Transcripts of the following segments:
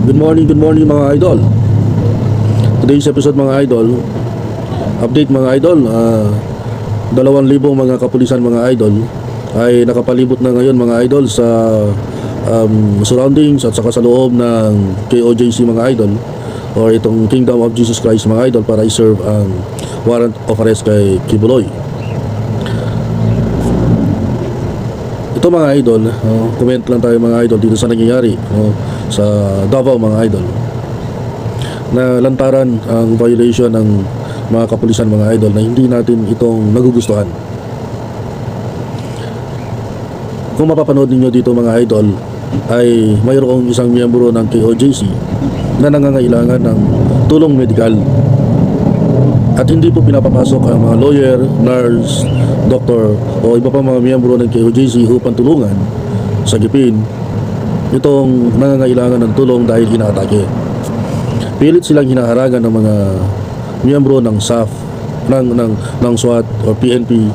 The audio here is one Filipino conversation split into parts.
Good morning, good morning mga idol. Today's episode mga idol, update mga idol, ah, dalawang libong mga kapulisan mga idol ay nakapalibot na ngayon mga idol sa um, surroundings at saka sa loob ng KOJC mga idol or itong Kingdom of Jesus Christ mga idol para i-serve ang warrant of arrest kay Kibuloy. Ito mga idol, oh, comment lang tayo mga idol dito sa nangyayari oh, sa Davao mga idol. Na lantaran ang violation ng mga kapulisan mga idol na hindi natin itong nagugustuhan. Kung mapapanood ninyo dito mga idol ay mayroong isang miyembro ng KOJC na nangangailangan ng tulong medikal at hindi po pinapapasok ang mga lawyer, nurse, doktor o iba pang mga miyembro ng KOJC upang tulungan sa gipin itong nangangailangan ng tulong dahil inaatake. Pilit silang hinaharangan ng mga miyembro ng SAF, ng, ng, ng SWAT o PNP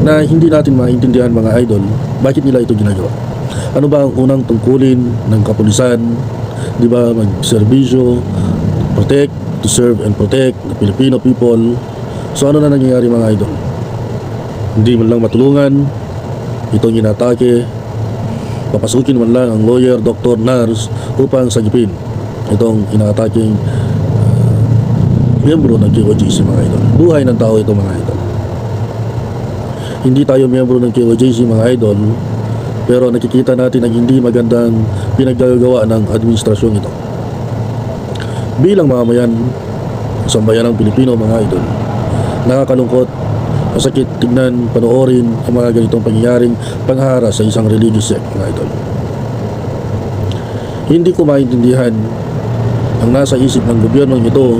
na hindi natin maintindihan mga idol bakit nila ito ginagawa. Ano ba ang unang tungkulin ng kapulisan? Di ba magserbisyo, protect, to serve and protect the Filipino people. So ano na nangyayari mga idol? Hindi man lang matulungan, itong inatake, papasukin man lang ang lawyer, doktor, nurse upang sagipin itong inaataking uh, miyembro ng KOJC mga idol. Buhay ng tao ito mga idol. Hindi tayo miyembro ng KOJC mga idol pero nakikita natin ang hindi magandang pinaggagawa ng administrasyon ito. Bilang mamayan sa bayan ng Pilipino mga idol, nakakalungkot, masakit tignan, panoorin ang mga ganitong pangyayaring panghara sa isang religious sect mga idol. Hindi ko maintindihan ang nasa isip ng gobyerno ito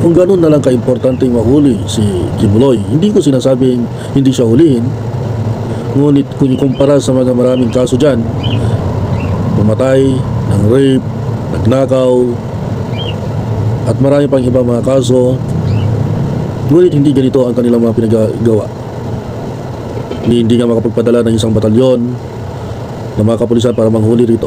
kung ganun na lang kaimportante mahuli si Kibuloy. Hindi ko sinasabing hindi siya hulihin. Ngunit kung ikumpara sa mga maraming kaso dyan, pumatay, ng rape, nagnakaw, at marami pang ibang mga kaso, ngunit hindi ganito ang kanilang mga pinagagawa. Hindi, hindi nga makapagpadala ng isang batalyon ng mga kapulisan para manghuli rito.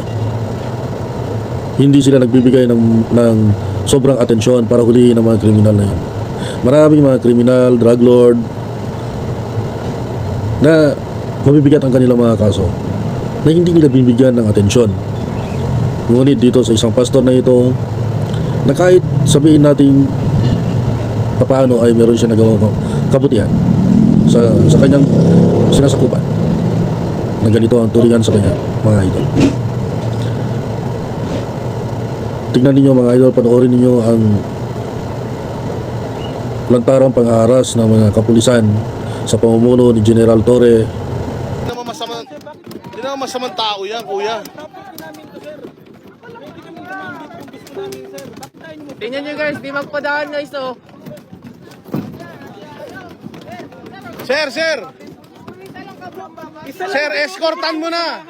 Hindi sila nagbibigay ng, ng sobrang atensyon para hulihin ang mga kriminal na yun. Maraming mga kriminal, drug lord, na mabibigat ang kanilang mga kaso na hindi nila bibigyan ng atensyon. Ngunit dito sa isang pastor na ito, na kahit sabihin natin paano ay meron siya nagawang kabutihan sa, sa kanyang sinasakupan na ganito ang turingan sa kanya, mga idol. Tingnan ninyo mga idol, panoorin ninyo ang lantarang pang-aaras ng mga kapulisan sa pamumuno ni General Torre Hindi naman masamang, hindi naman masamang tao yan, kuya. Tingnan nyo guys, di magpadaan guys oh. Sir, sir! Sir, escortan mo na!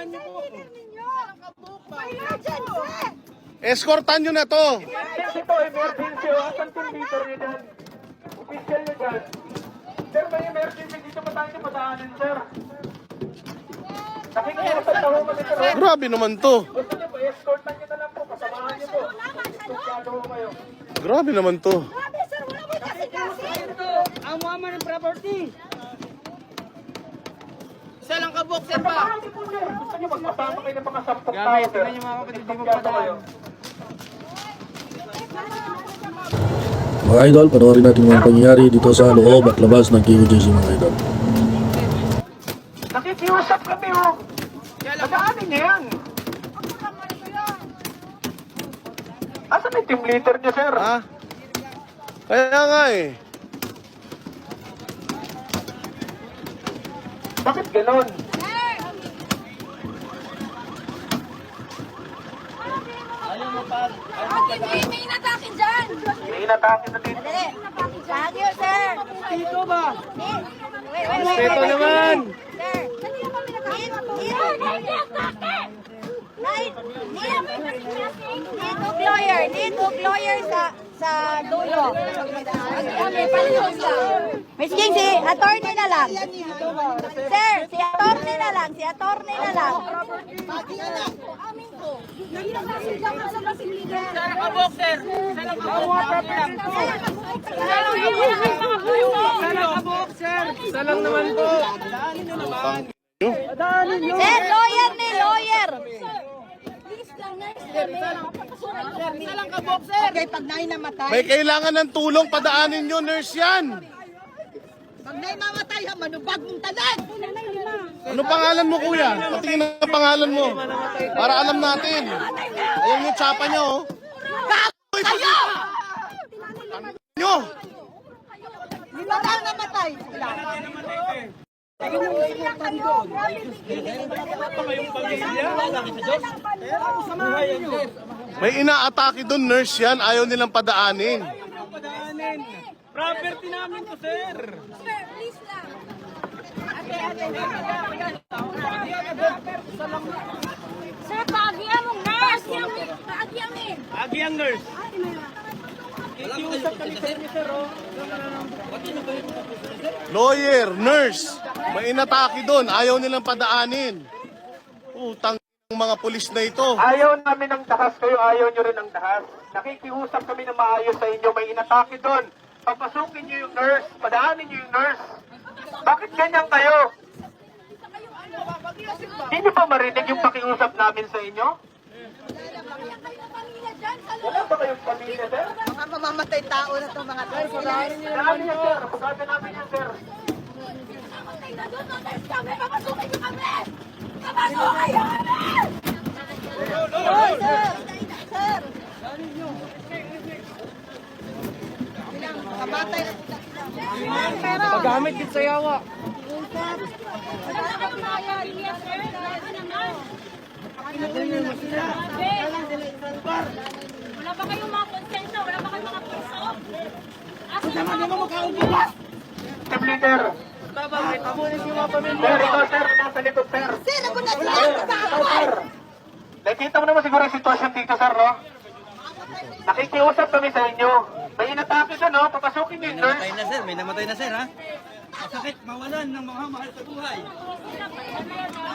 Escortan nyo na to! Ito, emergency. Asan team leader niyo dyan? Official niyo dyan. Sir, may emergency dito pa tayo padaanin, sir. Nakikiusap na kami, sir. Grabe naman to. Gusto niyo po, escortan niyo na lang po. Kasamahan niyo po. Escortado ho kayo. Grabe naman to. Ang mama ng property. Isa lang pa. Niyo po, sir. Gusto niyo magpasama kayo ng mga sampung tao, Gamit, tingnan niyo mga kapatid, di magpadaan. kayo. Mga idol, panoorin natin mga pangyayari dito sa loob at labas ng KUJC mga idol. Nakikiusap kami, ho. Padaanin niyo yan. Asan yung team leader niyo, sir? Ha? Kaya nga eh. Bakit ganon? Ate, may, may inatake dyan. May inatake na dito. Dali. Thank you, sir. Dito ba? Wait, wait, wait. Dito naman. Sir. Dito, dito. Night, Nito lawyer, nito lawyer sa sa dulo. Lang. Miss King, si attorney na lang. Sir, si attorney na lang, si attorney na lang. Amin ko. Lang kabok, sir. Lang kabok. Isa lang kabok, sir. Isa lang naman po. Sir, lawyer ni lawyer. Isa lang kabok, sir. Okay, pag nai namatay, May kailangan ng tulong, padaanin nyo, nurse yan. pag nai mamatay, ha, manubag mong tanan. Ano pangalan mo, kuya? Patingin ang pangalan mo. Para alam natin. Ayan yung tsapa niya, oh. Kayo! Nyo! Lima lang namatay. May inaatake doon, nurse yan. Ayaw nilang padaanin. Property namin to, sir. Sir, paagyan mong nurse. Paagyan mo. Agi ang nurse. Ikiusap kami sa inyo, sir, oh. Lawyer, nurse. May inatake doon. Ayaw nilang padaanin. Utang ng mga pulis na ito. Ayaw namin ng dahas kayo, ayaw nyo rin ng dahas. Nakikiusap kami ng maayos sa inyo, may inatake doon. Papasukin nyo yung nurse, padaanin nyo yung nurse. Bakit ganyan kayo? Hindi nyo ba marinig yung pakiusap namin sa inyo? Wala ba kayong pamilya, sir? Mga mamamatay tao na to mga tao. Padaanin yan, sir. Pagkata namin yan, sir. Oh, sir. Sir. Kamatay na sila. Pero, Gamit din sa yawa. Wala ba kayong mga konsensya? Wala ba kayong mga pulso? Asa naman Team leader. Sir, ikaw, sir, nasa likod, sir. sir, ako na sila. Ikaw, sir. Nakita mo naman siguro yung sitwasyon dito, sir, no? Nakikiusap kami sa inyo. May inatake ka, no? Papasukin yung nurse. Namatay na, sir. May namatay na, sir, ha? Masakit mawalan ng mga mahal sa buhay.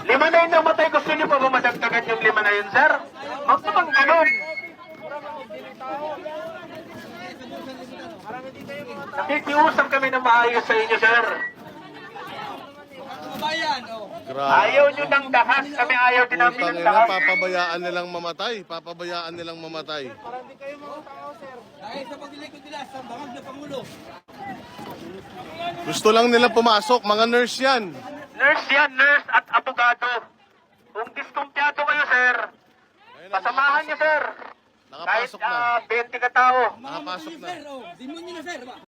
Lima na yung namatay. Gusto niyo pa ba madagdagan yung lima na yun, sir? Huwag naman ganun. Nakikiusap kami ng maayos sa inyo, sir. Kabayan, oh. Grabe. Ayaw nyo ng dahas. Kami ayaw din namin Utang ng ina, dahas. papabayaan nilang mamatay. Papabayaan nilang mamatay. Dahil sa paglilikod nila sa bangag na Pangulo. Gusto lang nila pumasok. Mga nurse yan. Nurse yan, nurse at abogado. Kung diskumpiyado kayo, sir, pasamahan niyo, sir. Kahit Nakapasok na. ah, 20 ka tao. Nakapasok na. Sir, oh. Demonyo na, sir. ba?